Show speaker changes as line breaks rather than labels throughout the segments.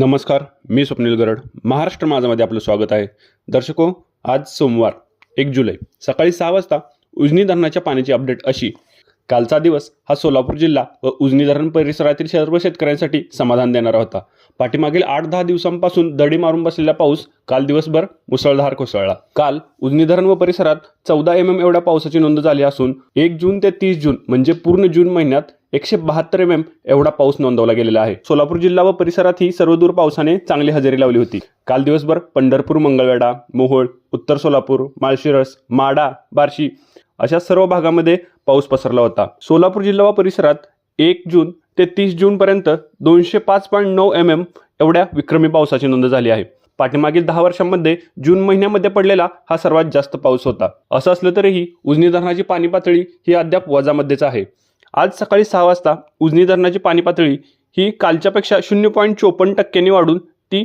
नमस्कार मी स्वप्नील गरड. महाराष्ट्र माझामध्ये आपलं स्वागत आहे. दर्शको आज सोमवार एक जुलै सकाळी सहा वाजता उजनी धरणाच्या पाण्याची अपडेट अशी. कालचा दिवस हा सोलापूर जिल्हा व उजनी धरण परिसरातील सर्व शेतकऱ्यांसाठी समाधान देणारा होता. पाठीमागील आठ दहा दिवसांपासून दडी मारून बसलेला पाऊस काल दिवसभर मुसळधार कोसळला. काल उजनी धरण व परिसरात चौदा एम एम एवढ्या पावसाची नोंद झाली असून एक जून ते तीस जून म्हणजे पूर्ण जून महिन्यात एकशे बहात्तर एम एम एवढा पाऊस नोंदवला गेलेला आहे. सोलापूर जिल्हा व परिसरातही सर्वदूर पावसाने चांगली हजेरी लावली होती. काल दिवसभर पंढरपूर मंगळवेढा मोहोळ उत्तर सोलापूर माळशिरस माडा बार्शी अशा सर्व भागामध्ये पाऊस पसरला होता. सोलापूर जिल्हा व परिसरात एक जून ते तीस जूनपर्यंत दोनशे पाच पॉईंट नऊ एम एम एवढ्या विक्रमी पावसाची नोंद झाली आहे. पाठीमागील दहा वर्षांमध्ये जून महिन्यामध्ये पडलेला हा सर्वात जास्त पाऊस होता. असं असलं तरीही उजनी धरणाची पाणी पातळी ही अद्याप वजामध्येच आहे. आज सकाळी सहा वाजता उजनी धरणाची पाणी पातळी ही कालच्यापेक्षा शून्य पॉईंट चोपन्न टक्क्यांनी वाढून ती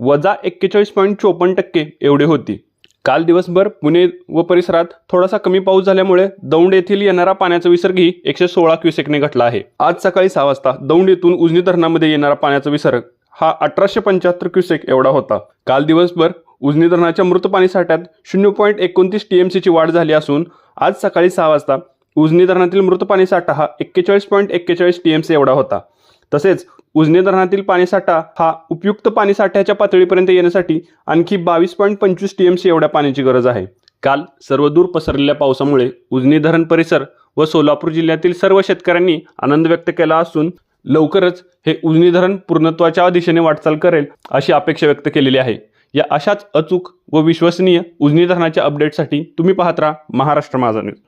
वजा एक्केचाळीस पॉईंट चोपन्न टक्के एवढी होती. काल दिवसभर पुणे व परिसरात थोडासा कमी पाऊस झाल्यामुळे दौंड येथील येणारा पाण्याचा विसर्गही एकशे सोळा क्युसेकने घटला आहे. आज सकाळी सहा वाजता दौंड येथून उजनी धरणामध्ये येणारा पाण्याचा विसर्ग हा अठराशे पंच्याहत्तर क्युसेक एवढा होता. काल दिवसभर उजनी धरणाच्या मृत पाणी साठ्यात शून्य पॉईंट एकोणतीस टी एम सीची वाढ झाली असून आज सकाळी सहा वाजता उजनी धरणातील मृत पाणीसाठा हा एक्केचाळीस पॉईंट एक्केचाळीस टी एम सी एवढा होता. तसेच उजनी धरणातील पाणीसाठा हा उपयुक्त पाणीसाठ्याच्या पातळीपर्यंत येण्यासाठी आणखी बावीस पॉईंट पंचवीस टी एम सी एवढ्या पाण्याची गरज आहे. काल सर्वदूर पसरलेल्या पावसामुळे उजनी धरण परिसर व सोलापूर जिल्ह्यातील सर्व शेतकऱ्यांनी आनंद व्यक्त केला असून लवकरच हे उजनी धरण पूर्णत्वाच्या दिशेने वाटचाल करेल अशी अपेक्षा व्यक्त केलेली आहे. या अशाच अचूक व विश्वसनीय उजनी धरणाच्या अपडेटसाठी तुम्ही पाहत राहा महाराष्ट्र माझा न्यूज.